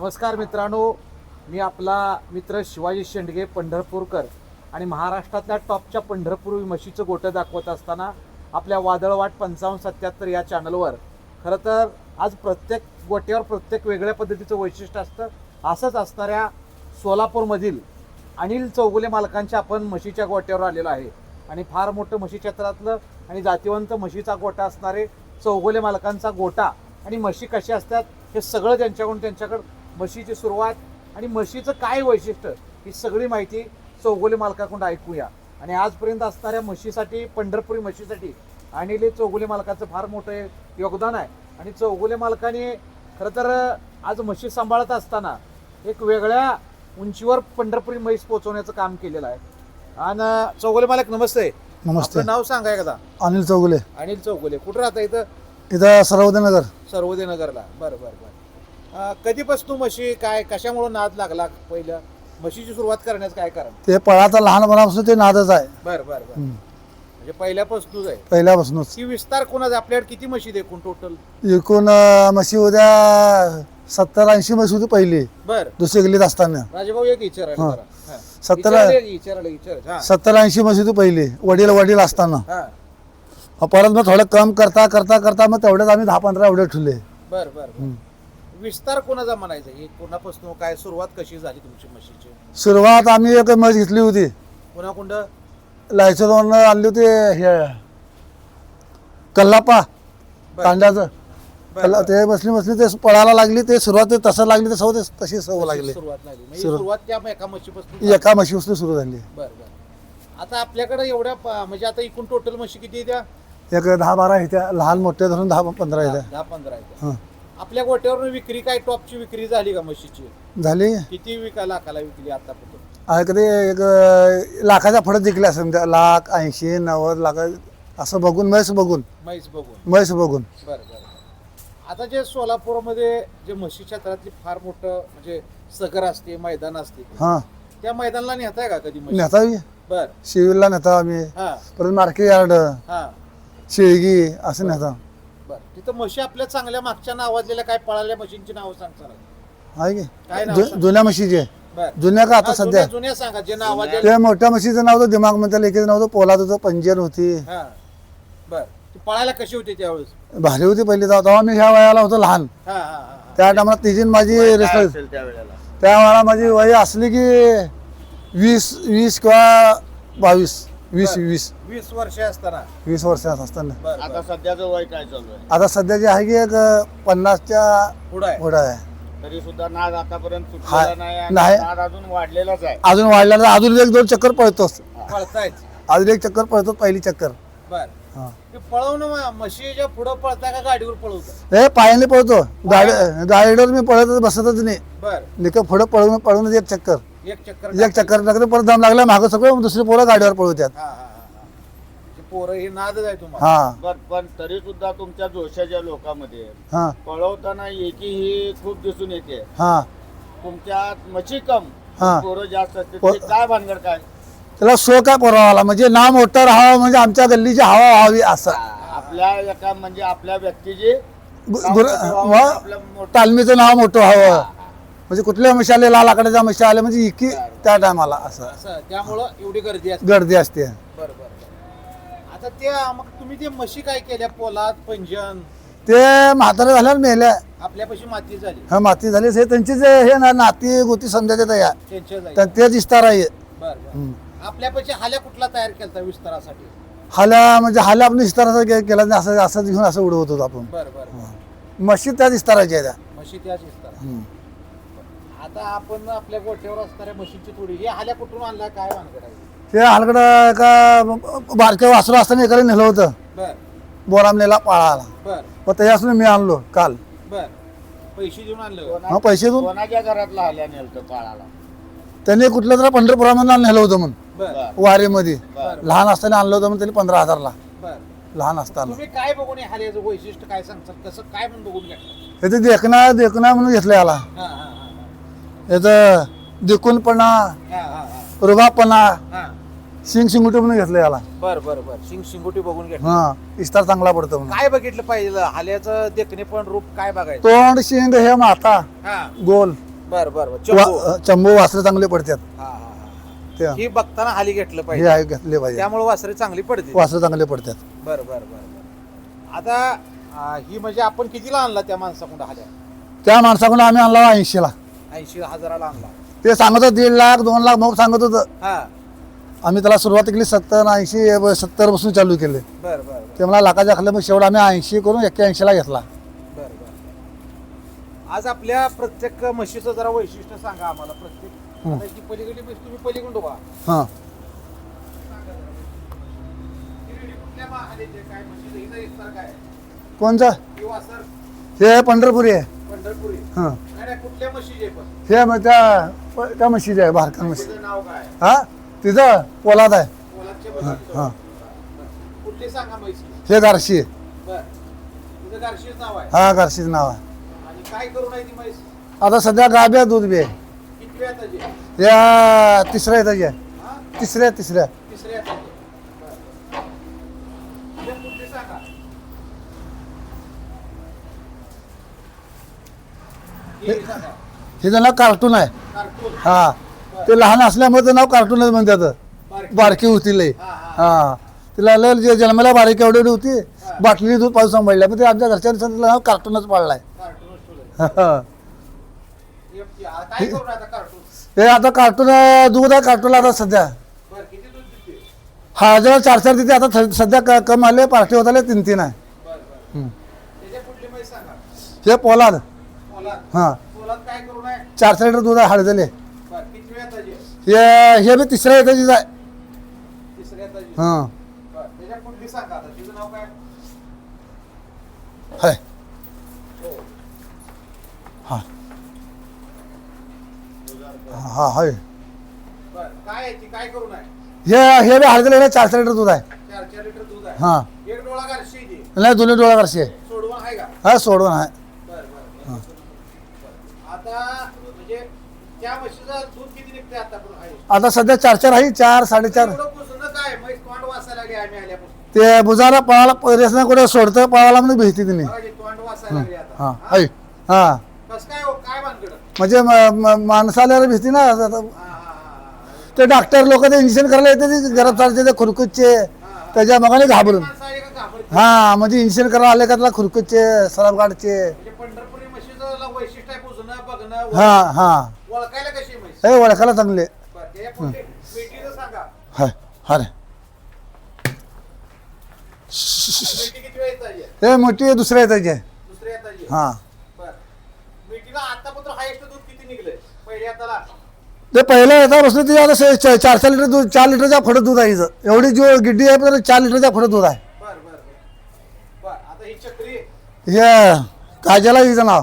नमस्कार मित्रांनो मी आपला मित्र शिवाजी शेंडगे पंढरपूरकर आणि महाराष्ट्रातल्या टॉपच्या पंढरपूर म्हशीचं गोटं दाखवत असताना आपल्या वादळवाट पंचावन्न सत्याहत्तर या चॅनलवर. खरं तर आज प्रत्येक गोट्यावर प्रत्येक वेगळ्या पद्धतीचं वैशिष्ट्य असतं. असंच असणाऱ्या सोलापूरमधील अनिल चौगुले मालकांच्या आपण म्हशीच्या गोट्यावर आलेलो आहे. आणि फार मोठं म्हशी क्षेत्रातलं आणि जातीवंत म्हशीचा गोटा असणारे चौगुले मालकांचा गोटा आणि म्हशी कशा असतात हे सगळं त्यांच्याकडून त्यांच्याकडं म्हशीची सुरुवात आणि म्हशीचं काय वैशिष्ट्य ही सगळी माहिती चौगुले मालकाकडून ऐकूया. आणि आजपर्यंत असणाऱ्या म्हशीसाठी पंढरपुरी म्हशीसाठी अनिल चौगुले मालकाचं फार मोठं योगदान आहे. आणि चौगुले मालकाने खरं तर आज म्हशी सांभाळत असताना एक वेगळ्या उंचीवर पंढरपुरी म्हैस पोहोचवण्याचं काम केलेलं आहे. आणि चौगुले मालक नमस्ते. नमस्ते. नाव सांगाय का अनिल चौगुले. अनिल चौगुले. कुठं राहता इथं? इथं सर्वोदयनगर सर्वोदय नगरला. बरं बरं बरं. कधीपासून म्हशी काय कशामुळे नाद लागला पहिलं? म्हशीची सुरुवात करण्याचं काय कारण? ते पळाचा लहानपणापासून ते नादच आहे. बरं बरं. म्हणजे पहिल्यापासूनच आहे. पहिल्यापासूनच. ती विस्तार कोणाचा? आपल्याकडे किती म्हशी देखून टोटल एकूण अं, म्हशी उद्या सत्तर ऐंशी म्हशी होती पहिली. बर. दुसरी गल्लीत असताना. राजेभाऊ एक विचारायला हा. जरा. हा. सत्तर विचारायला विचारायला विचारायला हा. सत्तर ऐंशी म्हशी होती पहिली. वडील वडील असताना. हा. मग परत मग थोडं कम करता करता करता मग तेवढ्याच आम्ही दहा पंधरा एवढे ठेवले. बर बर बर. विस्तार कोणाचा म्हणायचा? हे कोणापासून काय सुरुवात कशी झाली तुमची म्हशीची? सुरुवात आम्ही एक म्हस घेतली होती. पुन्हा कुंड लायसोन आणली होती हे कल्लापा. कांद्याचं कल्ला-. ते बसली बसली ते पळायला लागली ते सुरुवात तसं लागली ते सव ते तशी सव लागली. सुरुवात लागली म्हणजे सुरुवात. सुरुवात त्या एका म्हशीपासून एका म्हशीपासून सुरू झाली. बर बर. आता आपल्याकडे एवढ्या प- म्हणजे आता एकूण टोटल म्हशी किती आहे त्या? एक दहा बारा येत्या लहान मोठ्या धरून दहा पंधरा येत्या दहा पंधरा आहे त्या. हं. आपल्या गोट्यावर विक्री काय? टॉपची विक्री झाली का म्हशीची? झाली. किती विका लाखाला विकली आतापर्यंत? आहे कधी एक अं, लाखाच्या फडत जिंकल्या असं म्हणजे लाख ऐंशी नव्वद लाख असं बघून म्हैस बघून. म्हैस बघून. म्हैस बघून. बर बर. आता जे सोलापूरमध्ये जे म्हशी क्षेत्रातली फार मोठं म्हणजे सगर असते मैदान असते हां. त्या मैदानाला नेताय का कधी म्हशी? नेता बर. शिवीला नेता आम्ही. हा. परत मार्केट यार्ड हा. शेळगी असं नेता बर. तिथं म्हशी आपल्या चांगल्या मागच्या नावाजलेल्या काय पळाल्या म्हशींची नावं सांगता आहे काय नाव जु- सांग? जुन्या म्हशीचे बर. जुन्या का आता हा, सध्या? जुन्या जुन्या सांगा जे त्या मोठ्या म्हशीचं नाव होतं दिमागमध्ये लेकीचं नाव होतं पोलाद होतं पंजन होती. हा. बर. ती पळायला कशी होती त्यावेळेस? भारी होती पहिली तेव्हा तेव्हा मी ह्या वयाला होतो लहान. हा हा हा हा. त्या टायमाला तिची माझी रेस्ट त्या वेळेला? माझी वय असली की वीस वीस किंवा बावीस. वीस बरं. वीस. वीस वर्ष असताना. वीस वर्षात असताना. बर आता सध्याचं वय काय चालू आहे? आता सध्या जे आहे की एक पन्नासच्या पुढं आहे. पुढं आहे. तरी सुद्धा नाद आतापर्यंत हाय. नाही आणि नाही. नाद अजून वाढलेलाच आहे. अजून वाढल्यानंतर अजून एक दोन चक्कर पळतोच. पळतायच अजून एक चक्कर पळतो पहिली चक्कर. बर. हा. ते पळवणं मग म्हशीच्या पुढं पळता का गाडीवर पळवता? हे पायाने पळतो. गाडी गाडीवर मी पळतच बसतच नाही. बर. निका पुढं पळून पळून एक चक्कर. एक चक्कर एक चक्कर टाकते परत दम लागला मागं सगळं दुसरी पोरं गाडीवर पळवतात हा हा हा हा. ते पोरं हे नादच आहे तुम्हाला. हा. पण पण तरी सुद्धा तुमच्या जोशाच्या लोकांमध्ये हा. पळवताना एकी ही खूप दिसून येते. हा. तुमच्यात मची कम हा. पोरं जास्त असते पो- काय भानगड काय? त्याला शो काय पोरावाला म्हणजे नाव मोठं राहावं म्हणजे आमच्या गल्लीची हवा व्हावी असं. आपल्या एका म्हणजे आपल्या व्यक्तीची गुर- व- आपलं मोठं- तालमीचं नाव मोठं व्हावं. म्हणजे कुठल्या मशाले लाल आकड्याच्या मशा आल्या म्हणजे इकी त्या टायमाला असं. असं त्यामुळं एवढी गर्दी असते. गर्दी असते. बर. आता ते मग तुम्ही ते म्हशी काय केल्या? पोलाद पंजन? ते म्हातारे झाल्यावर मेल्या. आपल्यापाशी माती झाली. हा माती झाली. हे त्यांची जे हे ना नाती गोती समजायचे तया त्यांच्या जागी. तर तेच इस्तार आहे. बर बर. आपल्यापाशी हाल्या कुठला तयार केला विस्तारासाठी? हाल्या म्हणजे हाल्या आपण इस्ताराचा के- केला नाही. असं असं घेऊन असं उडवत होतो आपण. बर. मशीद त्याच इस्ताराची आहे त्या म्हशी त्याच विस्तार हम्म. आता आपण आपल्या गोठ्यावर असणाऱ्या म्हशींची थोडी हे हाल्या कुठून आणल्या काय आहे? ते हलकडं एका बारक्या वासरू असताना एकाला नेलं होतं. बर. बोरामलेला पाळाला. बर. मग त्याच्यापासून मी आणलो काल. बर. पैसे देऊन आणलं हा पैसे देऊन कोणाच्या घरातला आल्या नेलतं पाळाला? त्याने कुठल्या तरी पंढरपुरामध्ये नेलं होतं म्हणून. बर. वारीमध्ये. बर. लहान असताना आणलं होतं म्हणून त्यांनी पंधरा हजारला. बर. लहान असताना. तुम्ही काय बघून हे हाल्याचं वैशिष्ट्य काय सांगतात कसं काय म्हणून बघून घेतलं? हे ते देखना देखना म्हणून घेतलं याला. हा हा हा. याचं देखूनपणा हा रुबापणा शिंग शिंगुटी म्हणून घेतलं याला. बर बर बर. शिंग शिंगोटी बघून घेतलं हा इस्तार चांगला पडतो म्हणून. काय बघितलं पाहिजे? हाल्याचं देखणे पण रूप काय बघायचं? तोंड शिंग हे माथा हा. गोल. बर बर बर. वा- चंबू वासरे चांगले पडतात. हा, हा, हा. ते. ही बघताना हाली घेतलं हे पाहिजे. आहे घेतले पाहिजे. त्यामुळे वासरे चांगली पडते वासरे चांगले पडतात. बर बर बर बर. आता आ, ही म्हणजे आपण कितीला आणला त्या माणसाकडून हाल्या? त्या माणसाकडून आम्ही आणला ऐंशीला. ऐंशी हजाराला आणला. ते सांगत होतं दीड लाख दोन लाख मग सांगत होतं. हा. आम्ही त्याला सुरुवात केली सत्तर ऐंशी सत्तरपासून चालू केले. बर बर ते मला लाखाच्या खाली मग शेवट आम्ही ऐंशी करून एक्क्याऐंशीला घेतला. बर बर. आज आपल्या प्रत्येक म्हशीचं जरा वैशिष्ट्य सांगा आम्हाला प्रत्येक हं. आता पलीकडली म्हैस तुम्ही पलीकडून उभा. हां. कुठल्या महालेचे काय म्हशीचं हिचं कोणचं? हे पंढरपुरी आहे. पंढरपुरी. हां. नाही नाही कुठल्या म्हशीचे पण? हे मग त्या त्या म्हशीचे आहे भारका म्हशी तिचं नाव काय? हा? तिथं पोलाद आहे. हां म्हशीचं हां. कुठली सांगा म्हैस हे गारशी बर. तिचं गारशीच नाव आहे? हा गारशीचं नाव आहे. आणि काय करू नाही ती म्हैस आता सध्या गाब्या दूध बी आहे. किती या तिसऱ्या येताची आहे हा? तिसऱ्या तिसऱ्या तिसऱ्या याच्याची. बरं. तिला कुठली सांगा ही हिचं नाव कार्टून आहे. कार्टून हा. ते लहान असल्यामुळे ते नाव कार्टूनच म्हणतात. बारकी. होती लई हा, तिला लय जे जन्माला बारीक एवढी होती बाटली दूध पाऊस सांभाळल्या मग ते आमच्या घरच्यांनी तिला नाव कार्टूनच ठेवलंय. हा. आता कार्टून कार्टून दूध आहे कार्टूनला आता सध्या. हा जेव्हा चार चार तिथे आता सध्या कम आले पार्टी होत आले तीन तीन आहे. हे पोलाद. हा. पोलाद काय करू नये? चार चार लिटर दूध वेळ त्याची हे हे बी तिसऱ्या येताचीच आहे. हा. हाय. हा. हा. हाय. करू नये? हे हे बी हळदले चार चार लिटर दूध आहे. चार चार लिटर दूध आहे. हा. नाही दोन्ही डोळा करशी हा सोडून आहे बर बर आता म्हणजे त्या म्हशीचं दूध किती निघते आता सध्या चार चार आहे चार साडेचार. ते बुजारा पळाला रेसना कुठे सोडतं पळाला म्हणजे भीती तिने. हा हा हो. म्हणजे माणसाला भीती ना ते डॉक्टर लोक ते इंजेक्शन करायला येते घरात चालते ते खुरकुतचे त्याच्या मगाने घाबरून. हा म्हणजे इंजेक्शन करायला आले का त्याला खुरकुतचे आहे पुसणं बघणं हा हा. हे ओळखायला चांगले हाय हा रे आहे? हे मोठी दुसऱ्या येतायची आहे? हा पहिल्या ते पहिल्या येता बसलं तिथे आता चार चार लिटर दूध चार लिटरच्या पुढे दूध आहे हिचं. एवढी जो गिड्डी आहे तर चार लिटरच्या फडत दूध आहे हे काजल आहे हिचं नाव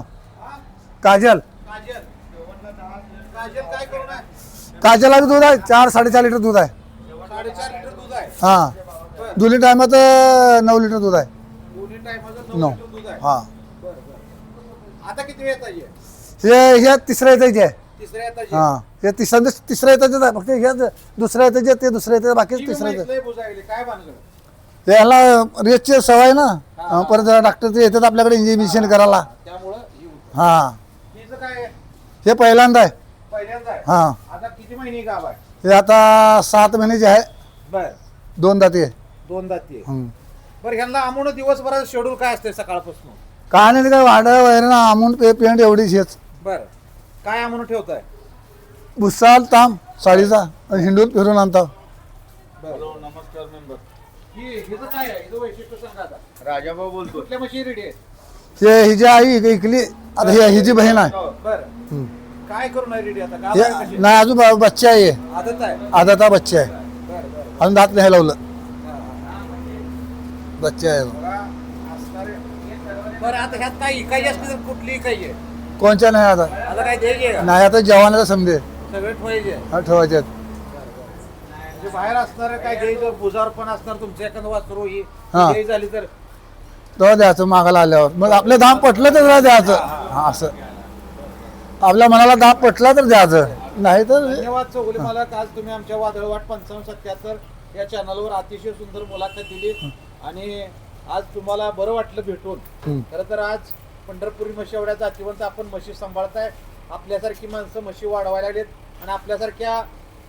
काजल काय करू बी दूध आहे चार साडेचार लिटर दूध आहे. साडेचार लिटर दूध आहे हा. दोन्ही टायमात नऊ लिटर दूध आहे. दोन्ही टायमाचं नऊ. नऊ लिटर दूध आहे हा. बर बर आता किती वेळ हे हे तिसऱ्या येताचे आहे तिसऱ्या येताची हा. हे तिसऱ्या तिसऱ्या येताचेच आहे फक्त हे दुसऱ्या येताचे ते दुसऱ्या येते बाकी तिसऱ्या येतात बुजायले. काय हे रेसची सवय ना? अं, परत डॉक्टर ते येतात आपल्याकडे इंजेक्शन करायला. त्यामुळं ही होतं. हा. हिचं काय आहे? हे पहिल्यांदा आहे. पहिल्यांदा आहे. हा. आता किती महिने गाव आहे? हे आता सात महिन्याचे आहे बर. दोन दाती आहे. दोन दाती आहे. हं. बरं ह्यांना आमून दिवसभराचं शेड्यूल काय असते सकाळपासून? काय नाही ते काय वाढ वगैरे ना अमाऊंट पे पेंट एवढीच हेच. बर. काय आमून ठेवताय? भुसाल ताम साडीचा आणि हिंडून फिरून आणता. हॅलो नमस्कार मेंबर. ही हिचं काय आहे? हिचं वैशिष्ट्य सांगा आता. राजाभाऊ बोलतो कुठल्या म्हशी रेडी आहे? हे हिची आई इकली आता ही हिची बहीण आहे. बर. हं. काय करू नाही रेडी आता? कशी? नाही अजून ब- बच्चा आहे. आदत आहे? बच्चा आहे. बर बर. अजून दात नाही लावलं. बच्चा आहे. बघा, असणारे- बरं आता ह्यात काय इकायची असली तर कुठली इकायची आहे? कोणच्या नाही आता? आता काय द्यायची आहे का? नाही आता जवानाला समजे. सगळे ठेवायचे आहे. हा ठेवायचे आहेत. म्हणजे बाहेर असणार काय घ्यायचं बुजार पण असणार तुमचं एखादं वासरू ही हा. घ्यायची झाली तर? तेव्हा द्यायचं मागायला आल्यावर. मग आपले दाम पटलं तर जरा द्यायचं. हा असं. आपल्या मनाला दाम पटला तर द्यायचं नाही तर धन्यवाद चौगुले मला आज तुम्ही आमच्या वादळवाट पंचावन्न सत्याहत्तर या चॅनलवर अतिशय सुंदर मुलाखत दिली आणि आज तुम्हाला बरं वाटलं भेटून. हं. खरं तर आज पंढरपुरी म्हशी एवढ्या जातीवंत आपण म्हशी सांभाळताय. आपल्यासारखी माणसं म्हशी वाढवायला लागलेत आणि आपल्यासारख्या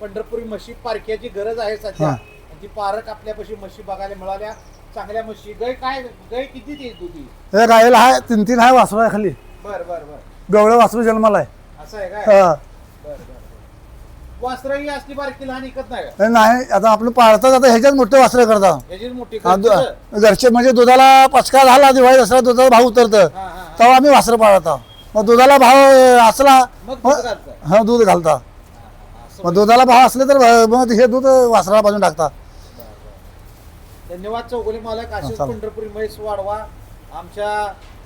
पंढरपुरी म्हशी पारख्याची गरज आहे सध्या. हा. आणि ती पारक आपल्यापाशी म्हशी बघायला मिळाल्या. चांगल्या म्हशी. गाय काय? गाय किती ती दुधी हे गायला आहे तीन तीन आहे आहे खाली बर बर बर. गवळं वासरू जन्माला आहे असं आहे काय? हा. बर बर वासरं ही असली बारकी लहान इकत नाही का? नाही आता आपलं पाळतात आता ह्याच्यात मोठे वासरे करता ह्याची मोठी हा, खर्च. दु- घरचे म्हणजे दुधाला पचका झाला दिवाळी दसरा दुधाचा भाव उतरतं. हा, हा, हा. तेव्हा आम्ही वासरं पाळता मग दुधाला भाव असला मग मग-. हा दूध घालता. असं मग दुधाला भाव असले तर अं, मग हे दूध वासराला बाजून टाकता धन्यवाद चौगुले मालक. चालेल. पंढरपुरी म्हैस वाढवा आमच्या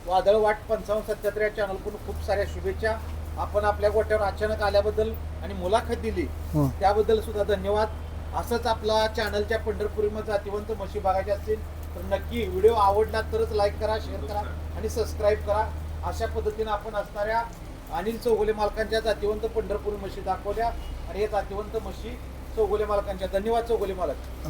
वादळ वाट पंचावन्न सत्याहत्तर या चॅनलकडून खूप साऱ्या शुभेच्छा. आपण आपल्या गोट्यावर अचानक आल्याबद्दल आणि मुलाखत दिली हं. त्याबद्दल सुद्धा धन्यवाद. असंच आपला चॅनलच्या पंढरपुरी मध्ये जातीवंत म्हशी बघायचे असतील तर नक्की व्हिडिओ आवडला तरच लाईक करा शेअर करा आणि सबस्क्राईब करा. अशा पद्धतीने आपण असणाऱ्या अनिल चौगुले मालकांच्या जातीवंत पंढरपुरी म्हशी दाखवल्या. आणि हे जातीवंत म्हशी चौगुले मालकांच्या धन्यवाद चौगुले मालक.